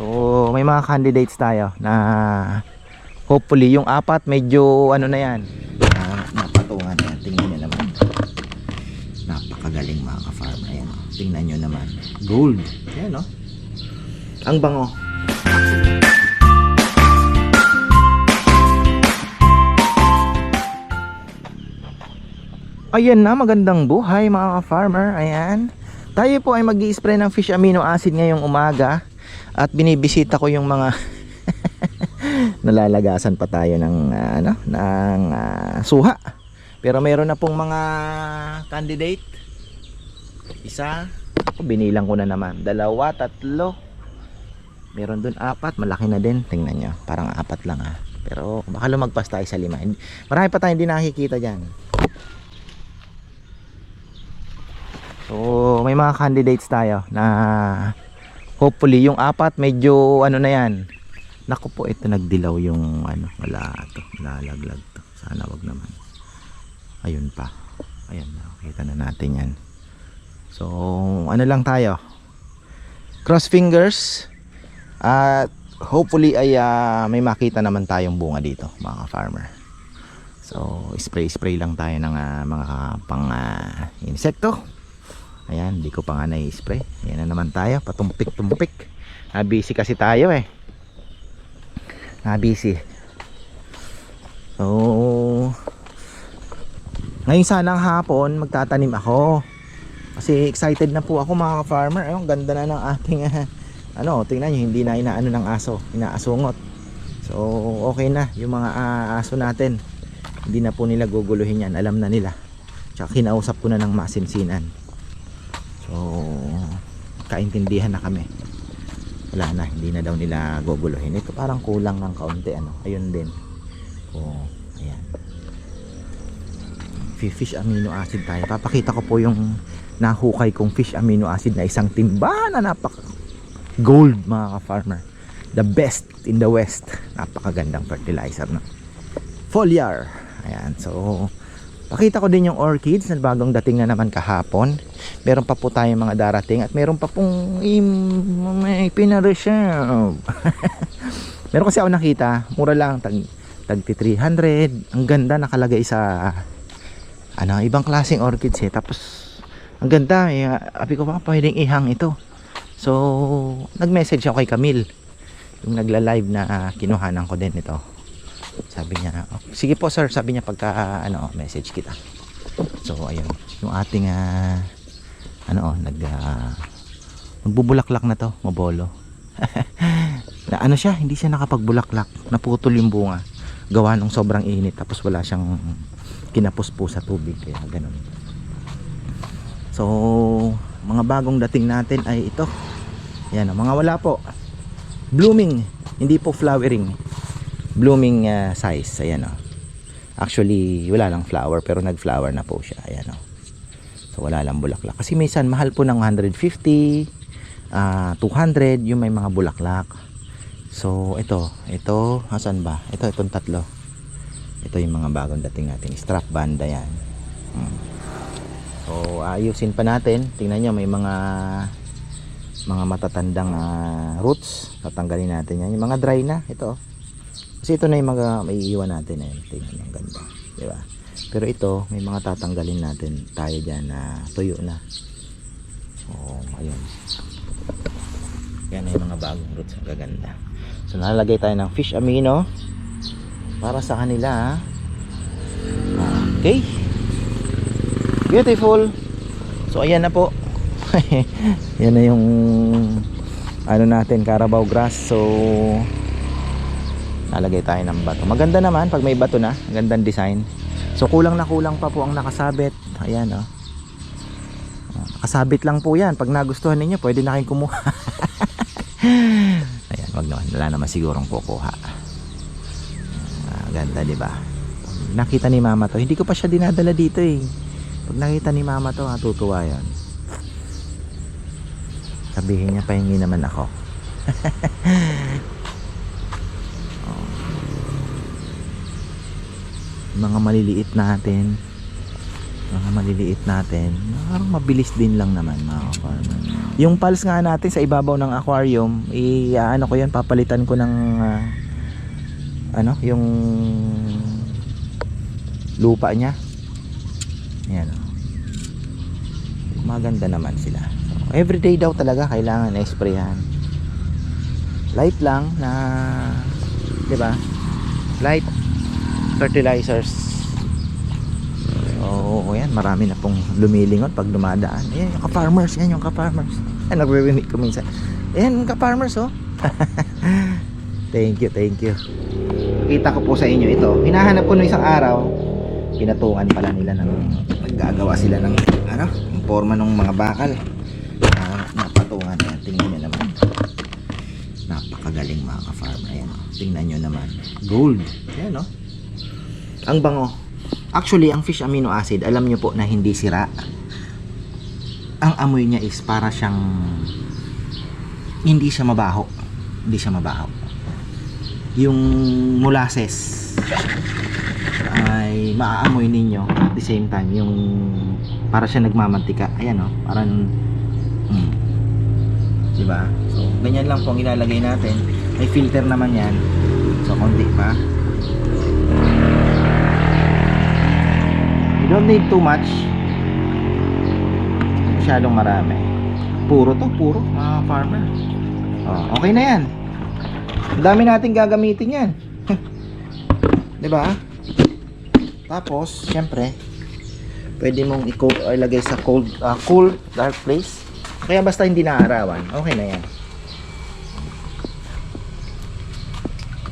So, may mga candidates tayo na hopefully yung apat medyo ano na yan. Uh, napatungan yan. Tingnan nyo naman. Napakagaling mga ka-farmer. Ayan, oh. Tingnan nyo naman. Gold. Ayan o. Ang bango. Ayan na, magandang buhay mga ka-farmer. Ayan. Tayo po ay mag spray ng fish amino acid ngayong umaga at binibisita ko yung mga nalalagasan pa tayo ng ah, ano ng ah, suha. Pero meron na pong mga candidate. Isa, ako binilang ko na naman. Dalawa, tatlo. Meron dun apat, malaki na din. Tingnan nyo, parang apat lang ah. Pero baka lumagpas tayo sa lima. Marami pa tayong hindi nakikita dyan. So, may mga candidates tayo na hopefully yung apat medyo ano na yan. Naku po, ito nagdilaw yung ano, wala to, lalaglag to. Sana wag naman. Ayun pa. Ayan, nakita na natin yan. So, ano lang tayo? Cross fingers at hopefully ay ah, may makita naman tayong bunga dito, mga farmer. So, spray-spray lang tayo ng ah, mga pang ah, insekto. Ayan, di ko pa nga na-spray. Ayan na naman tayo, patumpik-tumpik. Na-busy kasi tayo eh. Na-busy. So, ngayon sanang hapon, magtatanim ako. Kasi excited na po ako mga farmer. Ayun, ganda na ng ating, ano, tingnan nyo, hindi na inaano ng aso, inaasungot. So, okay na, yung mga ah, aso natin. Hindi na po nila guguluhin yan, alam na nila. Tsaka kinausap ko na ng masinsinan. So, kaintindihan na kami. Wala na, hindi na daw nila guguluhin. Ito parang kulang ng kaunti, ano. Ayun din. Oh, ayan. Fi- Fish amino acid tayo. Papakita ko po yung nahukay kong fish amino acid na isang timba na napak gold mga ka-farmer. The best in the west. Napakagandang fertilizer na. Foliar. Ayan, so Pakita ko din yung orchids na bagong dating na naman kahapon. Meron pa po tayong mga darating at meron pa pong may pinareserve. meron kasi ako nakita, mura lang, tag, tag 300. Ang ganda nakalagay sa ano, ibang klaseng orchids eh. Tapos, ang ganda eh. Abi ko pa, pwedeng ihang ito. So, nag-message ako kay Camille. Yung nagla-live na ah, kinuhanan ko din ito sabi niya "Oh, sige po sir. Sabi niya pagka ah, ano message kita. So ayun. Yung ating ah, ano oh, nag ah, magbubulaklak na to mabolo. Na ano siya hindi siya nakapagbulaklak. Naputol yung bunga. Gawa nung sobrang init tapos wala siyang kinapos po sa tubig kaya ganun. So mga bagong dating natin ay ito. Yan oh, mga wala po. Blooming hindi po flowering blooming uh, size. Ayan o actually wala lang flower pero nag flower na po siya. Ayan o so wala lang bulaklak. Kasi minsan mahal po ng 150 ah, 200 yung may mga bulaklak. So ito ito asan ba? Ito itong tatlo. Ito yung mga bagong dating natin strap banda yan Hmm. so ayusin pa natin. Tingnan nyo may mga mga matatandang ah, roots. Tatanggalin natin yan. Yung mga dry na ito oh. Kasi ito na yung mga may iiwan natin eh. Tingnan ang ganda. Di ba? Pero ito, may mga tatanggalin natin tayo dyan na tuyo na. Oo, ayun. Yan yung mga bagong roots. Ang gaganda. So, nalagay tayo ng fish amino para sa kanila. Okay. Beautiful. So, ayan na po. yan na yung ano natin, Carabao grass. So, nalagay tayo ng bato. Maganda naman pag may bato na. Gandang design. So kulang na kulang pa po ang nakasabit. Ayan oh. Nakasabit lang po yan. Pag nagustuhan ninyo pwede na kayong kumuha. Ayan wag naman. Wala naman sigurong kukuha. Ah, ganda di ba? Nakita ni mama to hindi ko pa siya dinadala dito eh. Pag nakita ni mama to matutuwa yan sabihin niya pahingi naman ako mga maliliit natin. Mga maliliit natin. Parang mabilis din lang naman mga farmer yung pulse nga natin sa ibabaw ng aquarium i ano ko yan papalitan ko ng ah, ano yung lupa niya. Yan oh. maganda naman sila. So, everyday daw talaga kailangan na-sprayhan light lang na 'di ba? Light fertilizers Oo, yan. Marami na pong lumilingon pag dumadaan. Ayan, yung ka-farmers. Yan yung ka-farmers. Ay, nagre-remake ko minsan. Ayan, ka-farmers, oh. thank you, thank you. Kita ko po sa inyo ito. Hinahanap ko no isang araw. Pinatungan pala nila ng naggagawa sila ng ano, yung forma ng mga bakal. Uh, napatungan. Ayan, tingnan nyo naman. Napakagaling mga ka-farmer. Ayan, oh. tingnan nyo naman. Gold. Ayan, oh. Ang bango. Actually, ang fish amino acid, alam nyo po na hindi sira. Ang amoy niya is para siyang hindi siya mabaho. Hindi siya mabaho. Yung molasses ay maaamoy ninyo at the same time yung para siya nagmamantika. Ayan oh, parang mm, 'di ba? So, ganyan lang po ang ilalagay natin. May filter naman 'yan. So, konti pa. You don't need too much. Masyadong marami. Puro to, puro. Mga farmer. Oh, okay na yan. Dami natin gagamitin yan. ba? Tapos, syempre, pwede mong ilagay sa cold, ah, cool, dark place. Kaya basta hindi naarawan, okay na yan.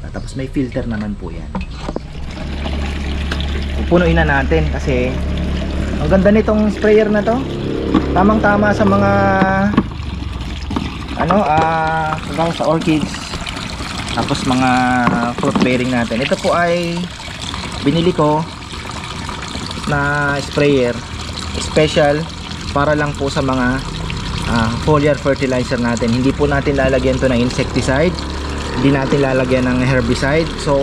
Tapos may filter naman po yan punuin na natin kasi ang ganda nitong sprayer na to. Tamang tama sa mga ano ah uh, sa orchids. Tapos mga fruit bearing natin. Ito po ay binili ko na sprayer special para lang po sa mga ah, foliar fertilizer natin. Hindi po natin lalagyan to ng insecticide. Hindi natin lalagyan ng herbicide. So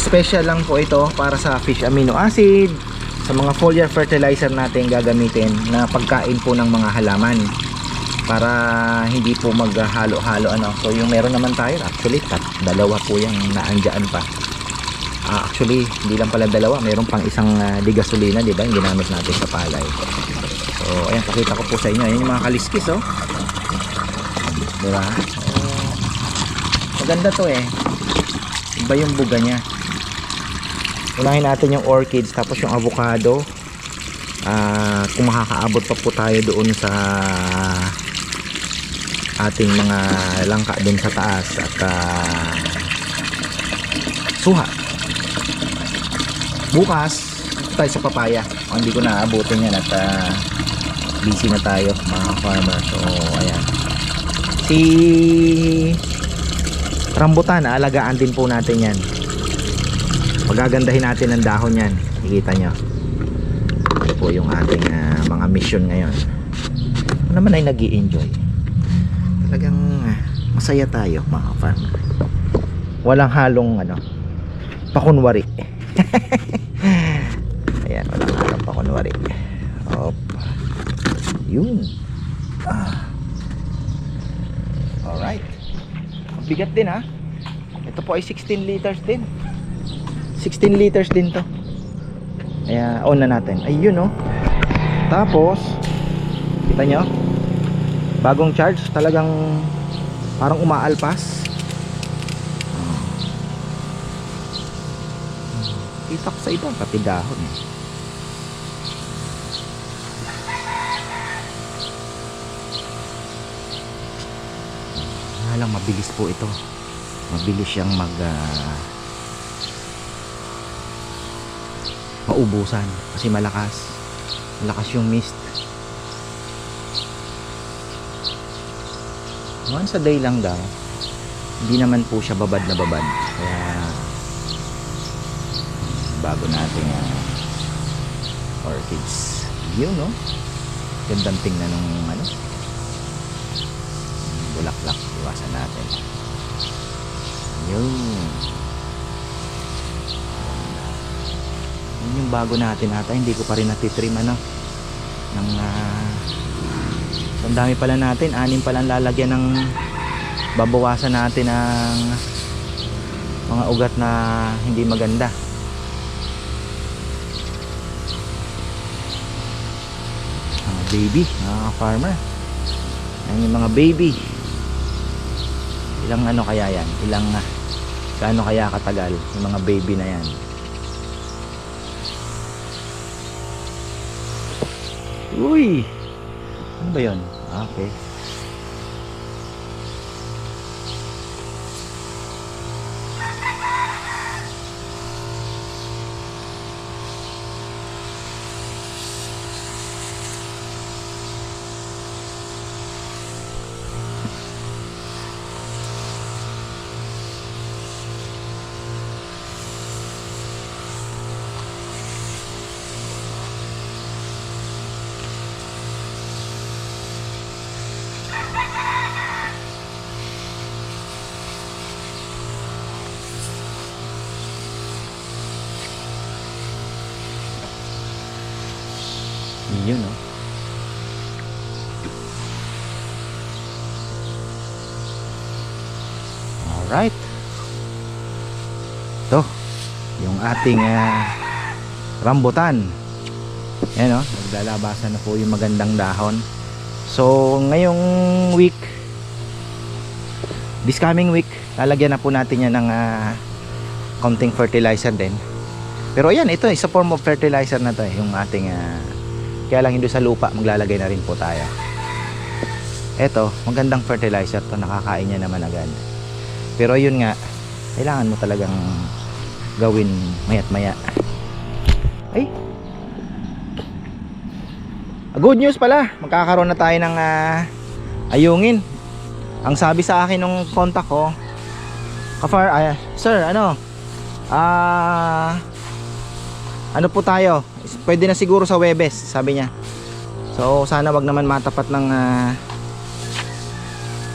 special lang po ito para sa fish amino acid sa mga foliar fertilizer natin gagamitin na pagkain po ng mga halaman. Para hindi po maghalo-halo ano. So yung meron naman tayo actually tat, dalawa po yung naandyan pa. Ah, actually hindi lang pala dalawa meron pang isang uh, di gasolina di ba? Yung ginamit natin sa palay. So ayan pakita ko po sa inyo. Ayan yung mga kaliskis oh. Di ba? So, maganda to eh. Iba yung buga niya unahin natin yung orchids tapos yung avocado. Ah kung makakaabot pa po tayo doon sa ating mga langka doon sa taas at ah, suha. Bukas tayo sa papaya. Oh, hindi ko naabutin yan at ah, busy na tayo mga farmer. So ayan. Si rambutan alagaan din po natin yan pagagandahin natin ang dahon yan. Ikita nyo. Ito po yung ating ah, mga mission ngayon. Ako naman ay nag enjoy talagang ah, masaya tayo mga farmer. Walang halong ano pakunwari. Ayan walang halong pakunwari. Op. Yun. Ah. alright. Ang bigat din ha? Ito po ay 16 liters din 16 liters din to. Kaya on na natin. Ayun oh. Tapos kita nyo bagong charge talagang parang umaalpas. Kita ko sa iba pati dahon. Eh. Nga lang mabilis po ito. Mabilis siyang mag ah, maubusan kasi malakas. Malakas yung mist. Once a day lang daw hindi naman po siya babad na babad. Kaya bago natin uh, orchids. Yun no? Gandang tingnan ng ano? Bulaklak iwasan natin. Yun yung bago natin ata. Hindi ko pa rin natitrim ano. Ng, ah, so, ang dami pala natin. Anim pala ang lalagyan ng babawasan natin ng mga ugat na hindi maganda. Mga baby, mga farmer. Yan yung mga baby. Ilang ano kaya yan? Ilang ah, gaano kaya katagal yung mga baby na yan? Uy! Ano ba yun? Ah, Okay. Yun, no? Alright. Ito, yung ating ah, rambutan. Yan, no? Naglalabasan na po yung magandang dahon. So, ngayong week, this coming week, lalagyan na po natin yan ng ah, konting fertilizer din. Pero ayan, ito isa form of fertilizer na to eh, yung ating ah, kaya lang hindi sa lupa maglalagay na rin po tayo. Ito, magandang fertilizer to, nakakain niya naman agad. Pero yun nga, kailangan mo talagang gawin mayat maya. Ay! Good news pala, magkakaroon na tayo ng ah, ayungin. Ang sabi sa akin nung contact ko, Kafar, ah, sir, ano? Ah, ano po tayo? Pwede na siguro sa Webes, sabi niya. So, sana wag naman matapat ng ah,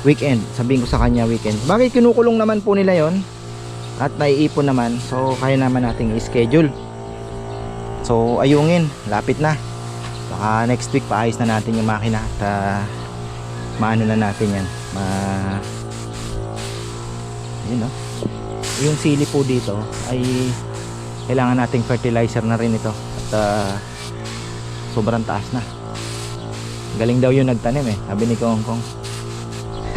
weekend. Sabihin ko sa kanya weekend. Bakit kinukulong naman po nila yon At naiipon naman. So, kaya naman nating i-schedule. So, ayungin. Lapit na. Baka next week paayos na natin yung makina. At ah, maano na natin yan. Ma... Yun no? Yung sili po dito ay kailangan nating fertilizer na rin ito ah, sobrang taas na. Galing daw yung nagtanim eh. Sabi ni Kong Kong.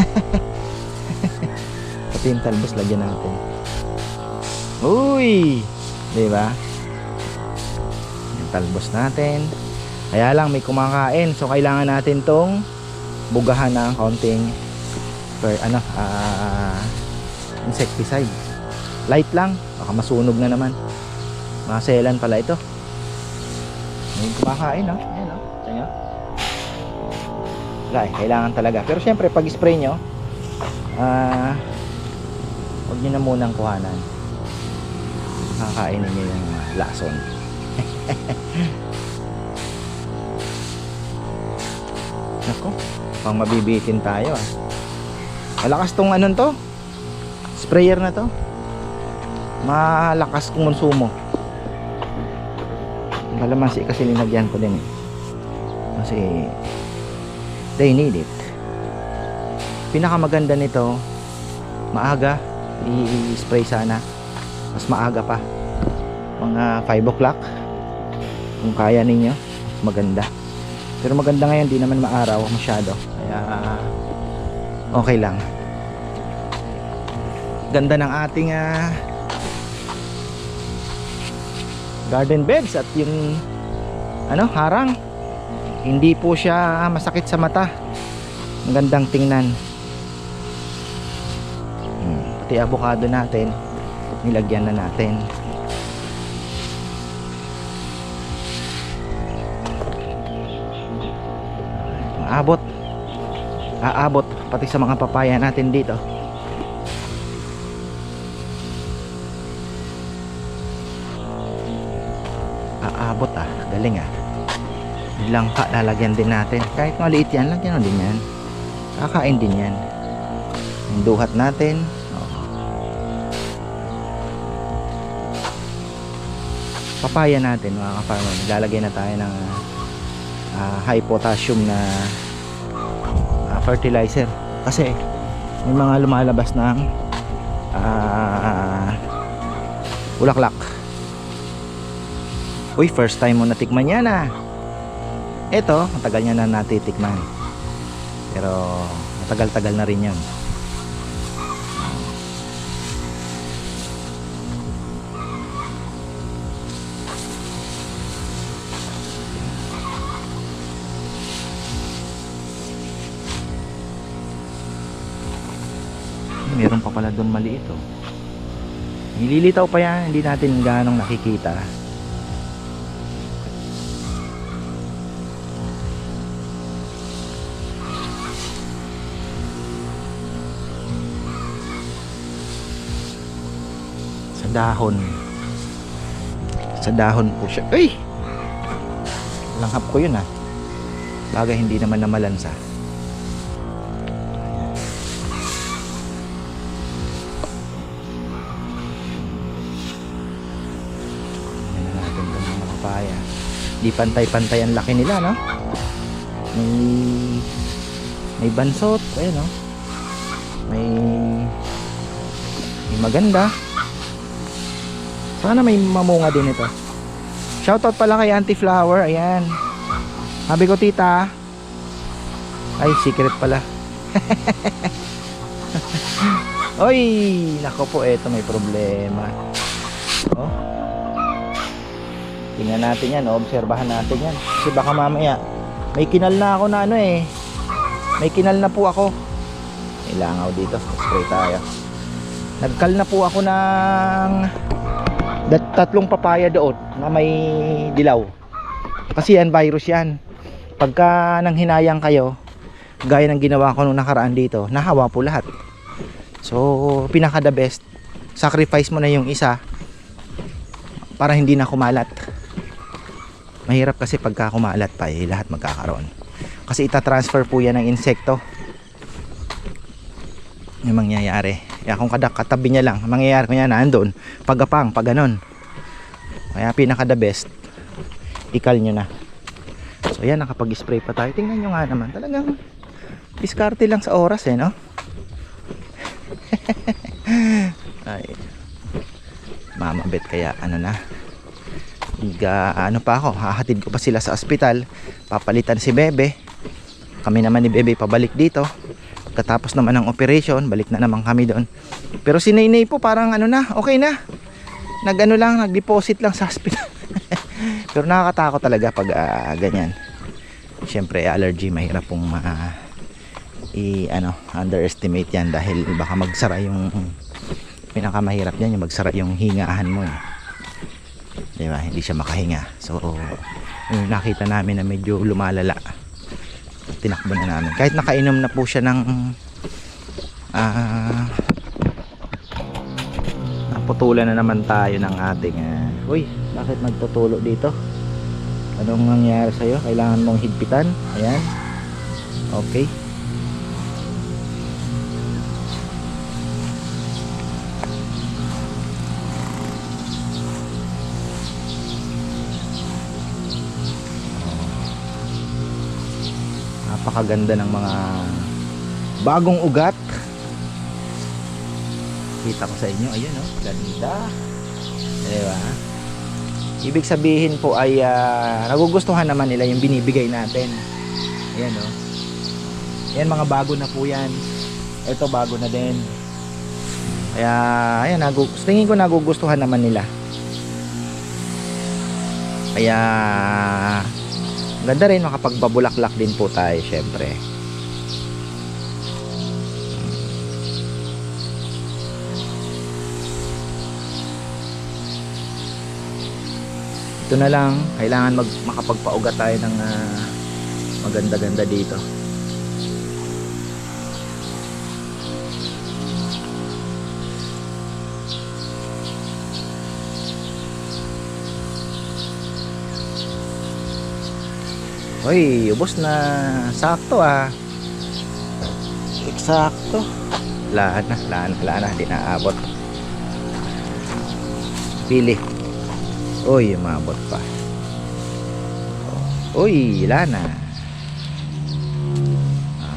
Pati yung talbos lagyan natin. Uy! Di ba? Yung talbos natin. Kaya lang may kumakain. So kailangan natin tong bugahan ng konting per, ano ah insecticide light lang. Baka masunog na naman. Mga selan pala ito kumakain no? Ayan no? Tingnan nyo. wala eh kailangan talaga. Pero syempre pag spray nyo ah huwag nyo na munang kuhanan. Kakainin nyo yung lason. Nako pang mabibitin tayo ah. Malakas tong anong to? Sprayer na to? Malakas kung konsumo kalamansi kasi linagyan ko din eh. Kasi they need it. Pinakamaganda nito maaga i-spray sana. Mas maaga pa. Mga 5 o'clock kung kaya ninyo maganda. Pero maganda ngayon di naman maaraw masyado. Kaya okay lang. Ganda ng ating ah, garden beds at yung ano harang. Hindi po siya masakit sa mata. Ang gandang tingnan. Hmm, pati avocado natin. Nilagyan na natin. Aabot. Aabot pati sa mga papaya natin dito galing ah langka lalagyan din natin kahit maliit yan lagyan mo din yan kakain din yan yung duhat natin oh. papaya natin mga ka-farmer. Lalagay na tayo ng ah, high potassium na ah, fertilizer. Kasi may mga lumalabas ng ah, bulaklak. Uy, first time mo natikman yan ah. Ito, matagal niya na natitikman. Pero matagal-tagal na rin yan. Meron pa pala doon maliit oh. Nililitaw pa yan, hindi natin ganong nakikita. Dahon. Sa dahon po siya. Ay! Langhap ko yun ah. Bagay hindi naman na malansa. Yan na natin itong mga papaya. Di pantay-pantay ang laki nila, no? May may bansot, ayun, no? May may maganda. Sana may mamunga din ito. Shoutout pala kay Auntie Flower, ayan. Sabi ko, tita. Ay, secret pala. Oy, nako po, eto may problema. Oh. Tingnan natin yan, obserbahan natin yan. Kasi baka mamaya, may kinal na ako na ano eh. May kinal na po ako. Ilangaw dito, spray tayo. Nagkal na po ako ng dat- tatlong papaya doon na may dilaw. Kasi yan, virus yan. Pagka nang hinayang kayo, gaya ng ginawa ko nung nakaraan dito, nahawa po lahat. So, pinaka the best, sacrifice mo na yung isa para hindi na kumalat. Mahirap kasi pagka kumalat pa eh, lahat magkakaroon. Kasi itatransfer po yan ng insekto. Yung mangyayari. Kaya kung kadak katabi niya lang, ang mangyayari yan nandun, pagapang, pag ganon. Kaya pinaka the best, ikal nyo na. So yan, nakapag-spray pa tayo. Tingnan nyo nga naman, talagang diskarte lang sa oras eh, no? Ay, mama bet kaya ano na Iga, ano pa ako, hahatid ko pa sila sa ospital papalitan si Bebe kami naman ni Bebe pabalik dito Pagkatapos naman ng operation, balik na naman kami doon. Pero si Naynay po parang ano na, okay na. Nag-ano lang, nag-deposit lang sa hospital. Pero nakakatakot talaga pag ah, ganyan. Siyempre, allergy, mahirap pong ma i ano, underestimate yan dahil baka magsara yung pinakamahirap yan, yung magsara yung hingahan mo eh. Di ba? Hindi siya makahinga. So, nakita namin na medyo lumalala tinakbo na namin. Kahit nakainom na po siya ng ah naputulan na naman tayo ng ating ah, uy bakit nagtutulo dito? Anong nangyari sa'yo? Kailangan mong higpitan? Ayan. Okay napakaganda ng mga bagong ugat. Kita ko sa inyo ayun oh ganda. Diba ibig sabihin po ay ah, nagugustuhan naman nila yung binibigay natin. Ayan oh. Yan mga bago na po yan. Ito bago na din. Kaya ayan tingin ko nagugustuhan naman nila. Kaya Ganda rin makapagbabulaklak din po tayo syempre. Ito na lang, kailangan mag makapagpaugat tayo ng ah, maganda-ganda dito. Hoy, ubos na. Sakto ah. Eksakto. Lahat na, lahat na, lahat na. Di naabot. Pili. Uy, umabot pa. Uy, wala na.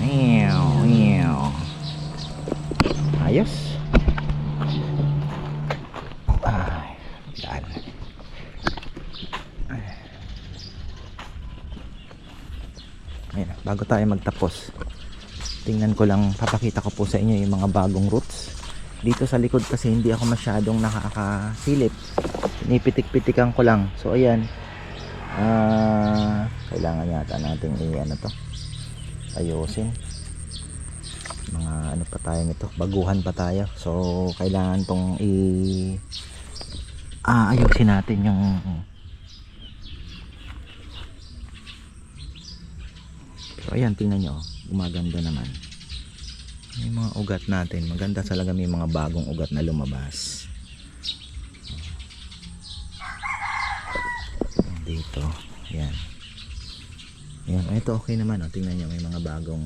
Ayaw, ayaw. Ayos. Ay, daan. Ayun, bago tayo magtapos, tingnan ko lang, papakita ko po sa inyo yung mga bagong routes. Dito sa likod kasi hindi ako masyadong nakakasilip. Pinipitik-pitikan ko lang. So, ayan. Ah, kailangan yata natin i-ano to. Ayusin. Mga ano pa tayo nito, baguhan pa tayo. So, kailangan tong i ah, ayusin natin yung So, ayan, tingnan nyo. Gumaganda naman. May mga ugat natin. Maganda talaga may mga bagong ugat na lumabas. Dito. Ayan. Ayan. Ito okay naman. Oh. Tingnan nyo. May mga bagong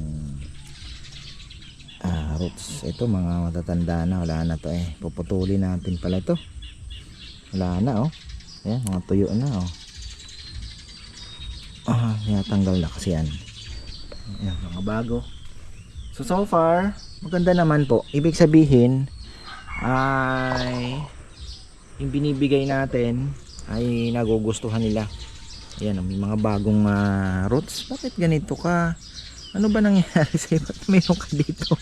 ah, roots. Ito mga matatanda na. Wala na to eh. Puputulin natin pala ito. Wala na oh. Ayan. Mga tuyo na oh. Ah, tanggal na kasi yan. Ayan, mga bago. So, so far, maganda naman po. Ibig sabihin, ay yung binibigay natin ay nagugustuhan nila. Ayan, may mga bagong ah, roots. Bakit ganito ka? Ano ba nangyari sa'yo? Ba't mayroon ka dito?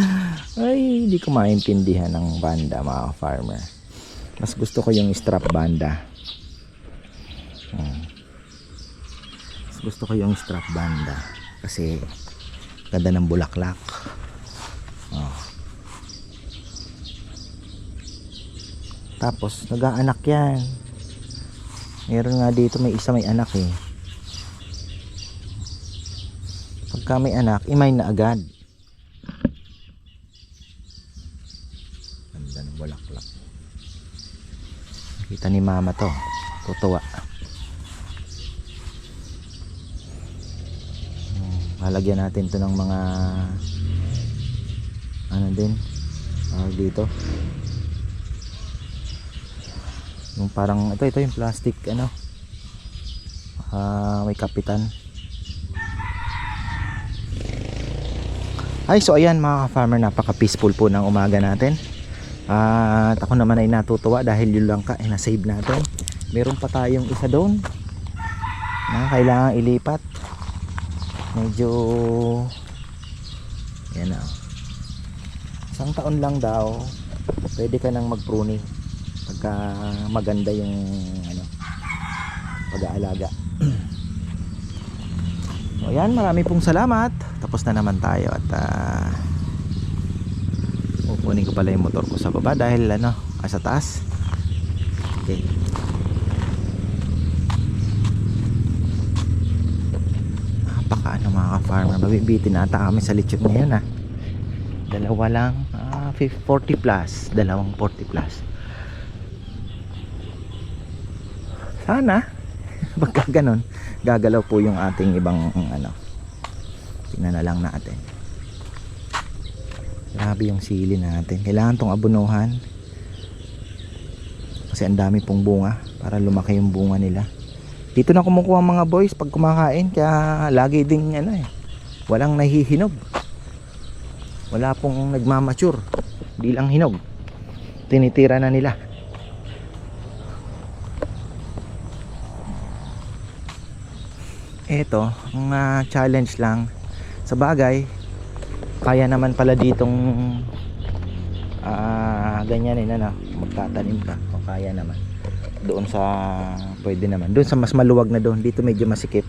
ay, hindi ko maintindihan ng banda, mga farmer. Mas gusto ko yung strap banda. Hmm. Mas gusto ko yung strap banda. Kasi, ganda ng bulaklak. Oh. Tapos, nag-aanak yan. Meron nga dito, may isa may anak eh. Pagka may anak, imay na agad. Ganda ng bulaklak. Kita ni mama to. Tutuwa. Halagyan natin to ng mga ano din tawag dito. Yung parang ito ito yung plastic ano ah, may kapitan. Ay so ayan mga farmer napaka peaceful po ng umaga natin. At ako naman ay natutuwa dahil yun lang ka ay nasave natin. Meron pa tayong isa doon na kailangan ilipat medyo yan na isang taon lang daw pwede ka nang mag pruning pagka maganda yung ano pag-aalaga. So yan marami pong salamat. Tapos na naman tayo at uh, kukunin ko pala yung motor ko sa baba dahil ano ah, sa taas. Okay napaka ano mga ka-farmer? Mabibitin ata kami sa lechon ngayon ah. Dalawa lang. Ah, 50 40 plus. Dalawang 40 plus. Sana. Pagka ganon gagalaw po yung ating ibang ano. Tingnan na lang natin. Grabe yung sili natin. Kailangan tong abunuhan. Kasi ang dami pong bunga para lumaki yung bunga nila dito na kumukuha mga boys pag kumakain kaya lagi ding ano eh walang nahihinog. Wala pong nagmamature. Di lang hinog. Tinitira na nila. Eto ang ah, challenge lang. Sa bagay kaya naman pala ditong ah ganyanin ano magtatanim ka. O kaya naman doon sa pwede naman. Doon sa mas maluwag na doon dito medyo masikip.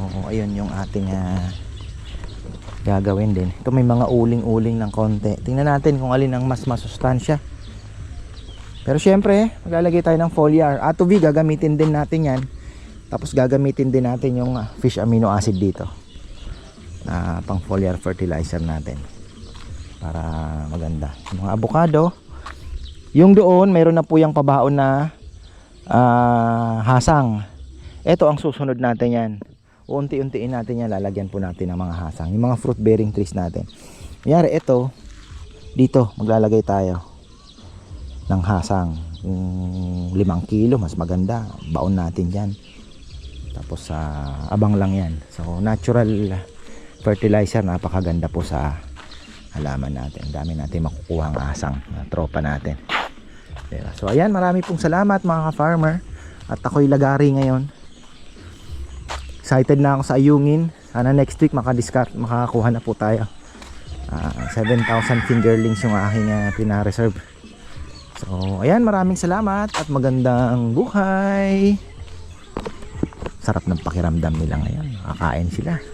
Oo ayun yung ating ah, gagawin din. Ito may mga uling-uling ng konti. Tingnan natin kung alin ang mas masustansya. Pero syempre maglalagay tayo ng foliar. Atovi gagamitin din natin yan. Tapos gagamitin din natin yung ah, fish amino acid dito. Na pang foliar fertilizer natin. Para maganda. Yung mga avocado yung doon mayroon na po yung pabaon na ah, hasang ito ang susunod natin yan unti-untiin natin yan lalagyan po natin ng mga hasang yung mga fruit bearing trees natin Kunyari ito dito maglalagay tayo ng hasang Kung limang kilo, mas maganda. Baon natin yan. Tapos sa abang lang yan. So natural fertilizer napakaganda po sa halaman natin. Ang dami natin makukuha ang asang tropa natin. Diba? So ayan, marami pong salamat mga ka-farmer. At ako'y lagari ngayon. Excited na ako sa ayungin. Sana next week makadiscard, makakuha na po tayo. Ah, 7,000 fingerlings yung aking uh, pinareserve. So, ayan, maraming salamat at magandang buhay. Sarap ng pakiramdam nila ngayon. Kakain sila.